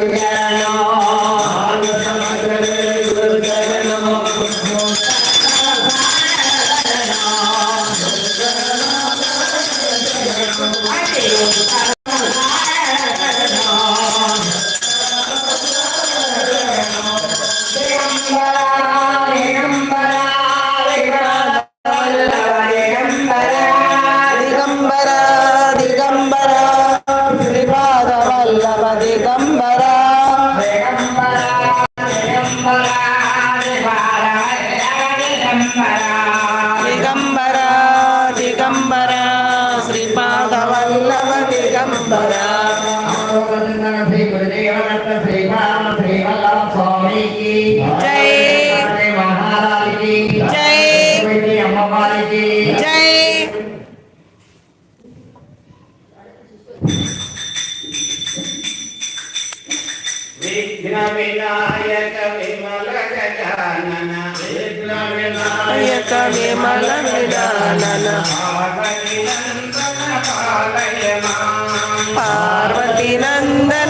Yeah. విఘ్న వినాయక విమల గజానన విఘ్న వినాయక విమల పార్వతి నందన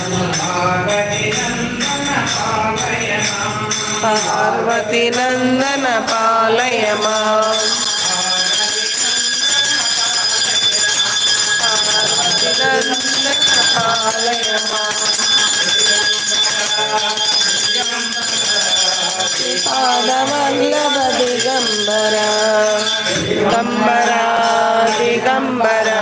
పార్వతి నందన పాలయమా. పాలయమా పాదవల్లభ దిగంబరా దిగంబరా దిగంబరా.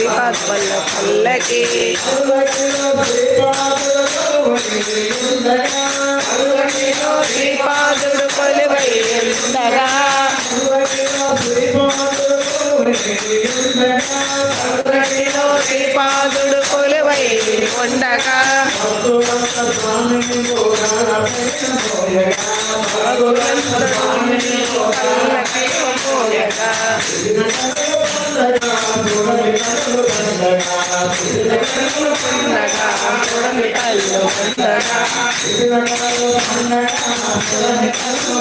శ్రీపాద్ వల్ల పల్లకి శ్రీపాదుడు కొలువై శ్రీపాదుడు కొలువై ఉండగా పల్లకిలో పోయగా ఉండగా చూడని కళ్ళు ఉండగా పుష్పాలే కల్లగా కోటి దేవతలు ముందుగా నడవగా ఇదిన కళ్ళు పండగ కొడలి కళ్ళు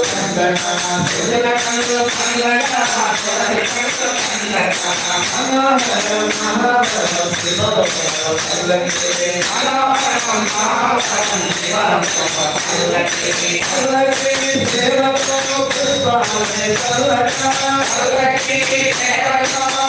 పండగ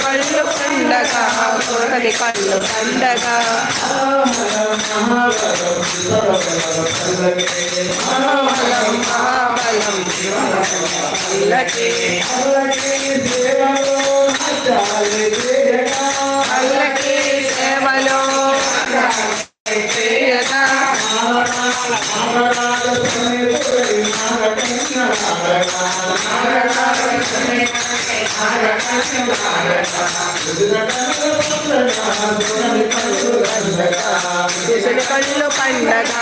కళ్ళు పండగ కొడలి కళ్ళు పండగ పండగ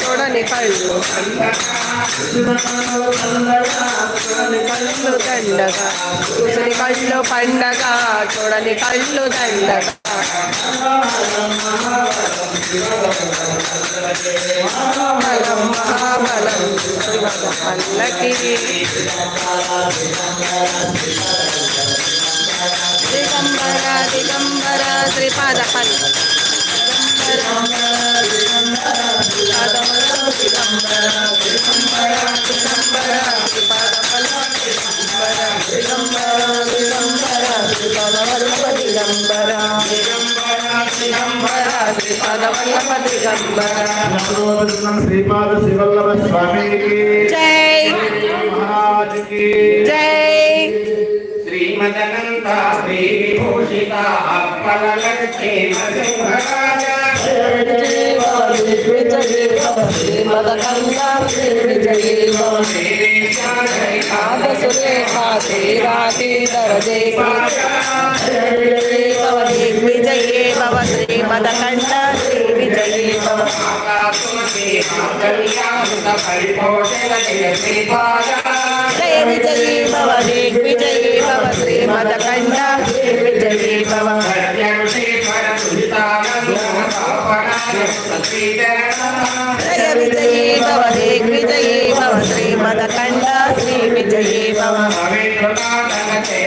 చూడని కళ్ళు కళ్ళు దండగా చూసిన కళ్ళు పండగ చూడని కళ్ళు దండగ. మహాబలం మహాబలం పల్లకి దిగంబర దిగంబర శ్రీపాద పల్ల. శ్రీపాద శివల్లభ స్వామికి జై. మహారాజుకి జై శ్రీమదనంత శ్రీ విభూషిత అప్పల లక్ష్మీ అప్పలలక్ష్మీ నరసింహరాజ విజయే భవ శ్రీమదకండ శ్రీ విజయే భవ జయ విజయీ భవ విజయీ భవ శ్రీమదకండ శ్రీ విజయీ జయ విజయీ భవ విజయీ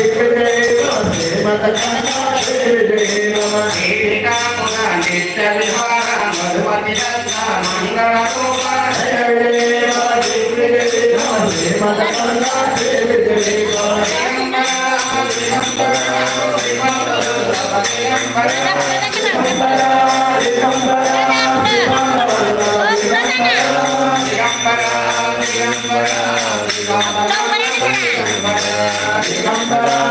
Bye.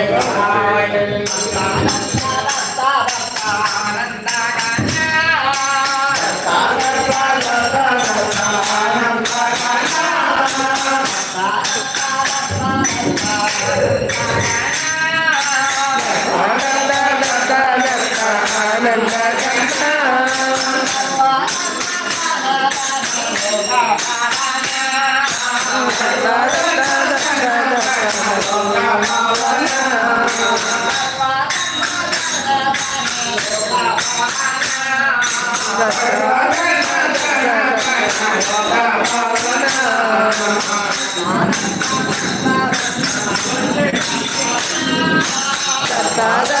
జై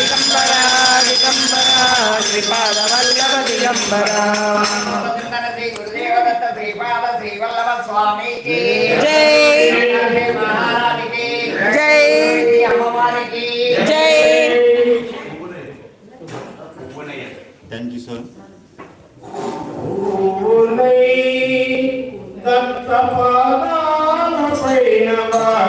దిగంబర దిగంబర శ్రీపాద వల్లభ దిగంబర జై జై అమ్మవారికి జై థ్యాంక్ యూ సార్ దత్తపాద